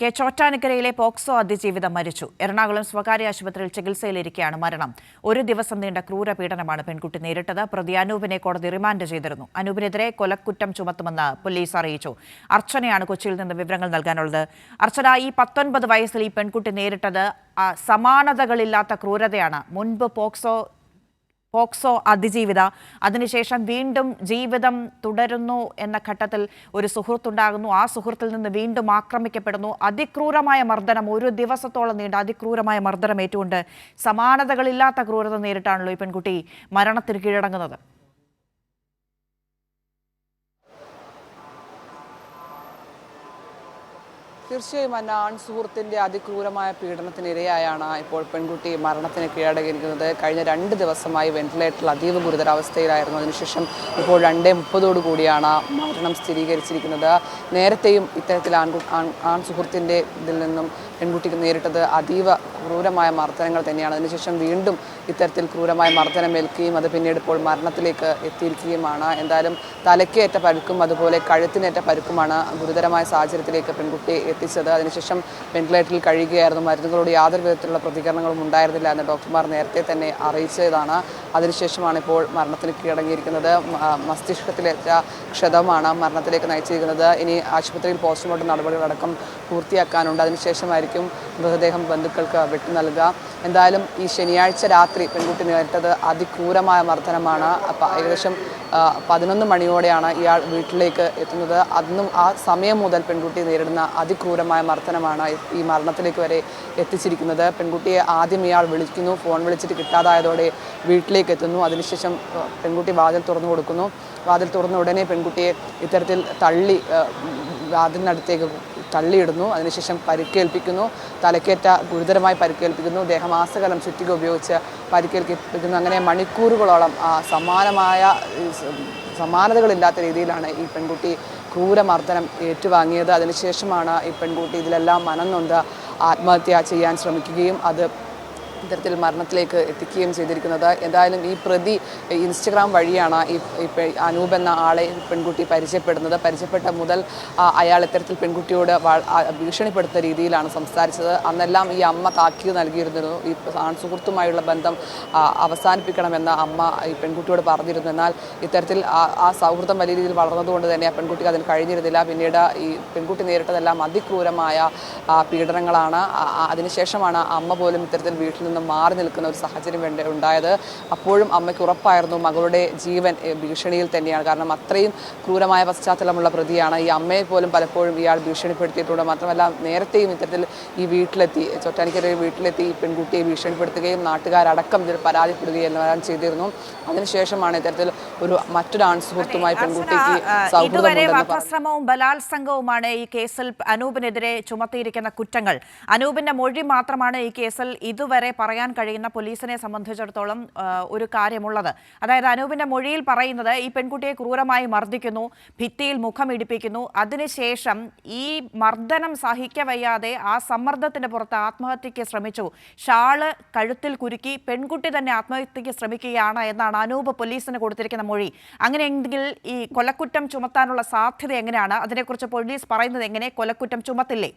K ചോറ്റാനിക്കരയിലെ POCSO അതിജീവിതം മരിച്ചു. എറണാകുളം സ്വകാര്യ ആശുപത്രിയിൽ ചികിത്സയിലിരിക്കെയാണ് മരണം. ഒരു ദിവസം നീണ്ട ക്രൂരപീഡനമാണ് പെൺകുട്ടി നേരിട്ടത്. പ്രതി അനൂപിനെ കോടതി റിമാൻഡ് ചെയ്തിരുന്നു. അനൂപിനെതിരെ കൊലക്കുറ്റം ചുമത്തുമെന്ന് പോലീസ് അറിയിച്ചു. അർച്ചനയാണ് കൊച്ചിയിൽ നിന്ന് വിവരങ്ങൾ നൽകാനുള്ളത്. അർച്ചന ഈ പത്തൊൻപത് വയസ്സിൽ ഈ പെൺകുട്ടി നേരിട്ടത് സമാനതകളില്ലാത്ത ക്രൂരതയാണ്. മുൻപ് പോക്സോ പോക്സോ അതിജീവിത. അതിനുശേഷം വീണ്ടും ജീവിതം തുടരുന്നു എന്ന ഘട്ടത്തിൽ ഒരു സുഹൃത്തുണ്ടാകുന്നു. ആ സുഹൃത്തിൽ നിന്ന് വീണ്ടും ആക്രമിക്കപ്പെടുന്നു. അതിക്രൂരമായ മർദ്ദനം ഒരു ദിവസത്തോളം നീണ്ട അതിക്രൂരമായ മർദ്ദനം ഏറ്റുകൊണ്ട് സമാനതകളില്ലാത്ത ക്രൂരത നേരിട്ടാണല്ലോ ഈ പെൺകുട്ടി മരണത്തിന് കീഴടങ്ങുന്നത്. തീർച്ചയായും അന്ന ആൺ സുഹൃത്തിന്റെ അതിക്രൂരമായ പീഡനത്തിനിരയായാണ് ഇപ്പോൾ പെൺകുട്ടി മരണത്തിന് കീഴടങ്ങിയിരിക്കുന്നത്. കഴിഞ്ഞ രണ്ട് ദിവസമായി വെന്റിലേറ്ററിൽ അതീവ ഗുരുതരാവസ്ഥയിലായിരുന്നു. അതിനുശേഷം ഇപ്പോൾ രണ്ടേ മുപ്പതോടു കൂടിയാണ് മരണം സ്ഥിരീകരിച്ചിരിക്കുന്നത്. നേരത്തെയും ഇത്തരത്തിൽ ആൺ ആൺ സുഹൃത്തിന്റെ ഇതിൽ നിന്നും പെൺകുട്ടിക്ക് നേരിട്ടത് അതീവ ക്രൂരമായ മർദ്ദനങ്ങൾ തന്നെയാണ്. അതിനുശേഷം വീണ്ടും ഇത്തരത്തിൽ ക്രൂരമായ മർദ്ദനം ഏൽക്കുകയും അത് പിന്നീട് ഇപ്പോൾ മരണത്തിലേക്ക് എത്തിയിരിക്കുകയുമാണ്. എന്തായാലും തലയ്ക്കേറ്റ പരുക്കും അതുപോലെ കഴുത്തിനേറ്റ പരുക്കുമാണ് ഗുരുതരമായ സാഹചര്യത്തിലേക്ക് പെൺകുട്ടിയെ എത്തിച്ചത്. അതിനുശേഷം വെന്റിലേറ്ററിൽ കഴിയുകയായിരുന്നു. മരുന്നുകളോട് യാതൊരു വിധത്തിലുള്ള പ്രതികരണങ്ങളും ഉണ്ടായിരുന്നില്ല എന്ന് ഡോക്ടർമാർ നേരത്തെ തന്നെ അറിയിച്ചതാണ്. അതിനുശേഷമാണ് ഇപ്പോൾ മരണത്തിന് കീഴടങ്ങിയിരിക്കുന്നത്. മസ്തിഷ്കത്തിലെ മസ്തിഷ്കത്തിലേറ്റ ക്ഷതമാണ് മരണത്തിലേക്ക് നയിച്ചിരിക്കുന്നത്. ഇനി ആശുപത്രിയിൽ പോസ്റ്റ്മോർട്ടം നടപടികളടക്കം പൂർത്തിയാക്കാനുണ്ട്. അതിനുശേഷമായിരിക്കും മൃതദേഹം ബന്ധുക്കൾക്ക് വിട്ടു നൽകുക. എന്തായാലും ഈ ശനിയാഴ്ച രാത്രി പെൺകുട്ടി നേരിട്ടത് അതിക്രൂരമായ മർദ്ദനമാണ്. അപ്പം ഏകദേശം പതിനൊന്ന് മണിയോടെയാണ് ഇയാൾ വീട്ടിലേക്ക് എത്തുന്നത്. അന്നും ആ സമയം മുതൽ പെൺകുട്ടി നേരിടുന്ന അതിക്രൂരമായ മർദ്ദനമാണ് ഈ മരണത്തിലേക്ക് വരെ എത്തിച്ചിരിക്കുന്നത്. പെൺകുട്ടിയെ ആദ്യം ഇയാൾ വിളിക്കുന്നു. ഫോൺ വിളിച്ചിട്ട് കിട്ടാതായതോടെ വീട്ടിലേക്ക് എത്തുന്നു. അതിനുശേഷം പെൺകുട്ടി വാതിൽ തുറന്നു കൊടുക്കുന്നു. വാതിൽ തുറന്ന ഉടനെ പെൺകുട്ടിയെ ഇത്തരത്തിൽ തള്ളി വാതിലിനടുത്തേക്ക് തള്ളിയിടുന്നു. അതിനുശേഷം പരിക്കേൽപ്പിക്കുന്നു. തലക്കേറ്റ ഗുരുതരമായി പരിക്കേൽപ്പിക്കുന്നു. ദേഹമാസകലം ചുറ്റിക ഉപയോഗിച്ച് പരിക്കേൽപ്പിക്കുന്നു. അങ്ങനെ മണിക്കൂറുകളോളം ആ, സമാനമായ സമാനതകളില്ലാത്ത രീതിയിലാണ് ഈ പെൺകുട്ടി ക്രൂരമർദ്ദനം ഏറ്റുവാങ്ങിയത്. അതിനുശേഷമാണ് ഈ പെൺകുട്ടി ഇതിലെല്ലാം മനം നൊന്ത് ആത്മഹത്യ ചെയ്യാൻ ശ്രമിക്കുകയും അത് ഇത്തരത്തിൽ മരണത്തിലേക്ക് എത്തിക്കുകയും ചെയ്തിരിക്കുന്നത്. എന്തായാലും ഈ പ്രതി ഇൻസ്റ്റഗ്രാം വഴിയാണ് ഈ അനൂപ് എന്ന ആളെ പെൺകുട്ടി പരിചയപ്പെടുന്നത്. പരിചയപ്പെട്ട മുതൽ അയാൾ ഇത്തരത്തിൽ പെൺകുട്ടിയോട് ഭീഷണിപ്പെടുത്തുന്ന രീതിയിലാണ് സംസാരിച്ചത്. അന്നെല്ലാം ഈ അമ്മ താക്കീത് നൽകിയിരുന്നു ഈ ആൺസുഹൃത്തുമായുള്ള ബന്ധം അവസാനിപ്പിക്കണമെന്ന് അമ്മ ഈ പെൺകുട്ടിയോട് പറഞ്ഞിരുന്നു. എന്നാൽ ഇത്തരത്തിൽ ആ- സൗഹൃദം വലിയ രീതിയിൽ വളർന്നതുകൊണ്ട് തന്നെ ആ പെൺകുട്ടിക്ക് അതിന് കഴിഞ്ഞിരുന്നില്ല. പിന്നീട് ഈ പെൺകുട്ടി നേരിട്ടതെല്ലാം അതിക്രൂരമായ പീഡനങ്ങളാണ്. അതിനുശേഷമാണ് അമ്മ പോലും ഇത്തരത്തിൽ വീട്ടിൽ നിന്ന് മാറി നിൽക്കുന്ന ഒരു സാഹചര്യം വേണ്ട ഉണ്ടായത്. അപ്പോഴും അമ്മയ്ക്ക് ഉറപ്പായിരുന്നു മകളുടെ ജീവൻ ഭീഷണിയിൽ തന്നെയാണ്. കാരണം അത്രയും ക്രൂരമായ പശ്ചാത്തലമുള്ള പ്രതിയാണ്. ഈ അമ്മയെ പോലും പലപ്പോഴും ഇയാൾ ഭീഷണിപ്പെടുത്തിയിട്ടുണ്ട്. മാത്രമല്ല നേരത്തെയും ഇത്തരത്തിൽ ഈ വീട്ടിലെത്തി ചൊറ്റാനിക്കരയിൽ വീട്ടിലെത്തി ഈ പെൺകുട്ടിയെ ഭീഷണിപ്പെടുത്തുകയും നാട്ടുകാരടക്കം ഇതിൽ പരാതിപ്പെടുകയും എല്ലാം ചെയ്തിരുന്നു. അതിനുശേഷമാണ് ഇത്തരത്തിൽ ഒരു മറ്റൊരു ആൺ സുഹൃത്തുമായി പെൺകുട്ടിക്ക് സൗഹൃദമുണ്ടെന്ന് ബലാത്സംഗവുമാണ് ഈ കേസിൽ അനൂപിനെതിരെ ചുമത്തിയിരിക്കുന്ന കുറ്റങ്ങൾ. അനൂപിന്റെ മൊഴി മാത്രമാണ് ഈ കേസിൽ ഇതുവരെ പറയാൻ കഴിയുന്ന പോലീസിനെ സംബന്ധിച്ചിടത്തോളം ഒരു കാര്യമുള്ളത്. അതായത് അനൂപിന്റെ മൊഴിയിൽ പറയുന്നത് ഈ പെൺകുട്ടിയെ ക്രൂരമായി മർദ്ദിക്കുന്നു ഭിത്തിയിൽ മുഖം ഇടിപ്പിക്കുന്നു. അതിനുശേഷം ഈ മർദ്ദനം സഹിക്കവയ്യാതെ ആ സമ്മർദ്ദത്തിന്റെ പുറത്ത് ആത്മഹത്യയ്ക്ക് ശ്രമിച്ചു. ഷാൾ കഴുത്തിൽ കുരുക്കി പെൺകുട്ടി തന്നെ ആത്മഹത്യയ്ക്ക് ശ്രമിക്കുകയാണ് എന്നാണ് അനൂപ് പോലീസിന് കൊടുത്തിരിക്കുന്ന മൊഴി. അങ്ങനെയെങ്കിൽ ഈ കൊലക്കുറ്റം ചുമത്താനുള്ള സാധ്യത എങ്ങനെയാണ്? അതിനെക്കുറിച്ച് പോലീസ് പറയുന്നത് എങ്ങനെ? കൊലക്കുറ്റം ചുമത്തില്ലേ?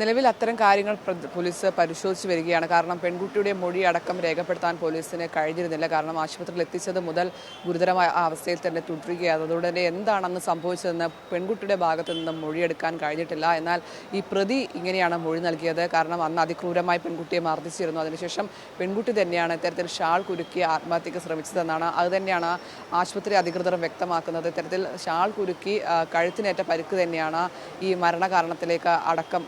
നിലവിൽ അത്തരം കാര്യങ്ങൾ പോലീസ് പരിശോധിച്ച് വരികയാണ്. കാരണം പെൺകുട്ടിയുടെ മൊഴി അടക്കം രേഖപ്പെടുത്താൻ പോലീസിന് കഴിഞ്ഞിരുന്നില്ല. കാരണം ആശുപത്രിയിൽ എത്തിച്ചത് മുതൽ ഗുരുതരമായ അവസ്ഥയിൽ തന്നെ തുടരുകയാണ്. അതുകൊണ്ട് തന്നെ എന്താണെന്ന് സംഭവിച്ചതെന്ന് പെൺകുട്ടിയുടെ ഭാഗത്ത് നിന്ന് മൊഴിയെടുക്കാൻ കഴിഞ്ഞിട്ടില്ല. എന്നാൽ ഈ പ്രതി ഇങ്ങനെയാണ് മൊഴി നൽകിയത്. കാരണം അന്ന് അതിക്രൂരമായി പെൺകുട്ടിയെ മർദ്ദിച്ചിരുന്നു. അതിനുശേഷം പെൺകുട്ടി തന്നെയാണ് ഇത്തരത്തിൽ ഷാൾ കുരുക്കി ആത്മഹത്യക്ക് ശ്രമിച്ചതെന്നാണ്. അത് തന്നെയാണ് ആശുപത്രി അധികൃതർ വ്യക്തമാക്കുന്നത്. ഇത്തരത്തിൽ ഷാൾ കുരുക്കി കഴുത്തിനേറ്റ പരിക്ക് തന്നെയാണ് ഈ മരണകാരണത്തിലേക്ക് അടക്കം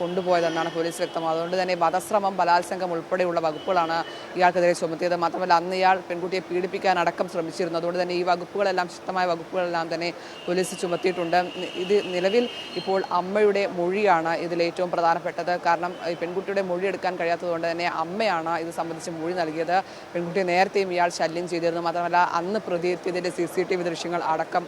കൊണ്ടുപോയതെന്നാണ് പോലീസ് വ്യക്തമാകുന്നത് അതുകൊണ്ട് തന്നെ വധശ്രമം ബലാത്സംഗം ഉൾപ്പെടെയുള്ള വകുപ്പുകളാണ് ഇയാൾക്കെതിരെ ചുമത്തിയത്. മാത്രമല്ല അന്ന് ഇയാൾ പെൺകുട്ടിയെ പീഡിപ്പിക്കാൻ അടക്കം ശ്രമിച്ചിരുന്നു. അതുകൊണ്ട് തന്നെ ഈ വകുപ്പുകളെല്ലാം ശക്തമായ വകുപ്പുകളെല്ലാം തന്നെ പോലീസ് ചുമത്തിയിട്ടുണ്ട്. ഇത് നിലവിൽ ഇപ്പോൾ അമ്മയുടെ മൊഴിയാണ് ഇതിൽ ഏറ്റവും പ്രധാനപ്പെട്ടത്. കാരണം ഈ പെൺകുട്ടിയുടെ മൊഴി എടുക്കാൻ കഴിയാത്തതുകൊണ്ട് തന്നെ അമ്മയാണ് ഇത് സംബന്ധിച്ച് മൊഴി നൽകിയത്. പെൺകുട്ടി നേരത്തെയും ഇയാൾ ശല്യം ചെയ്തിരുന്നു. മാത്രമല്ല അന്ന് പ്രതി എത്തിയതിന്റെ സി സി ടി വി ദൃശ്യങ്ങൾ അടക്കം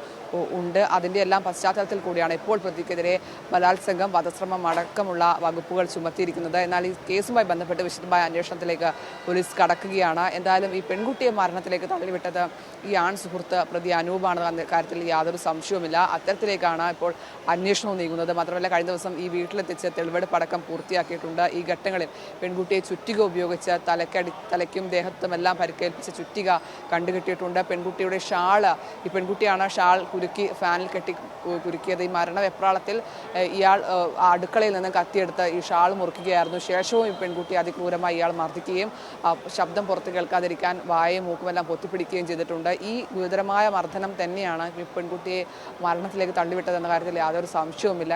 ഉണ്ട്. അതിന്റെ എല്ലാം പശ്ചാത്തലത്തിൽ കൂടിയാണ് ഇപ്പോൾ പ്രതിക്കെതിരെ ബലാത്സംഗം വധശ്രമം അടക്കമുള്ള വകുപ്പുകൾ ചുമത്തിയിരിക്കുന്നത്. എന്നാൽ ഈ കേസുമായി ബന്ധപ്പെട്ട് വിശദമായ അന്വേഷണത്തിലേക്ക് പോലീസ് കടക്കുകയാണ്. എന്തായാലും ഈ പെൺകുട്ടിയെ മരണത്തിലേക്ക് തള്ളിവിട്ടത് ഈ ആൺ സുഹൃത്ത് പ്രതി അനൂപാണ് കാര്യത്തിൽ യാതൊരു സംശയവുമില്ല. അത്തരത്തിലേക്കാണ് ഇപ്പോൾ അന്വേഷണവും നീങ്ങുന്നത്. മാത്രമല്ല കഴിഞ്ഞ ദിവസം ഈ വീട്ടിലെത്തിച്ച് തെളിവെടുപ്പ് അടക്കം പൂർത്തിയാക്കിയിട്ടുണ്ട്. ഈ ഘട്ടങ്ങളിൽ പെൺകുട്ടിയെ ചുറ്റിക ഉപയോഗിച്ച് തലക്കടി തലയ്ക്കും ദേഹത്തുമെല്ലാം പരിക്കേൽപ്പിച്ച ചുറ്റിക കണ്ടുകിട്ടിയിട്ടുണ്ട്. പെൺകുട്ടിയുടെ ഷാൾ ഈ പെൺകുട്ടിയാണ് ഷാൾ കുരുക്കി ഫാനിൽ കെട്ടി കുരുക്കിയത്. ഈ മരണ വെപ്രാളത്തിൽ ഇയാൾ ആ അടുക്കളയിൽ നിന്ന് കത്തിയെടുത്ത് ഈ ഷാൾ മുറിക്കുകയായിരുന്നു. ശേഷവും ഈ പെൺകുട്ടി അതിക്രൂരമായി ഇയാൾ മർദ്ദിക്കുകയും ശബ്ദം പുറത്ത് കേൾക്കാതിരിക്കാൻ വായയും മൂക്കുമെല്ലാം പൊത്തിപ്പിടിക്കുകയും ചെയ്തിട്ടുണ്ട്. ഈ ഗുരുതരമായ മർദ്ദനം തന്നെയാണ് ഈ പെൺകുട്ടിയെ മരണത്തിലേക്ക് തള്ളിവിട്ടതെന്ന കാര്യത്തിൽ യാതൊരു സംശയവുമില്ല.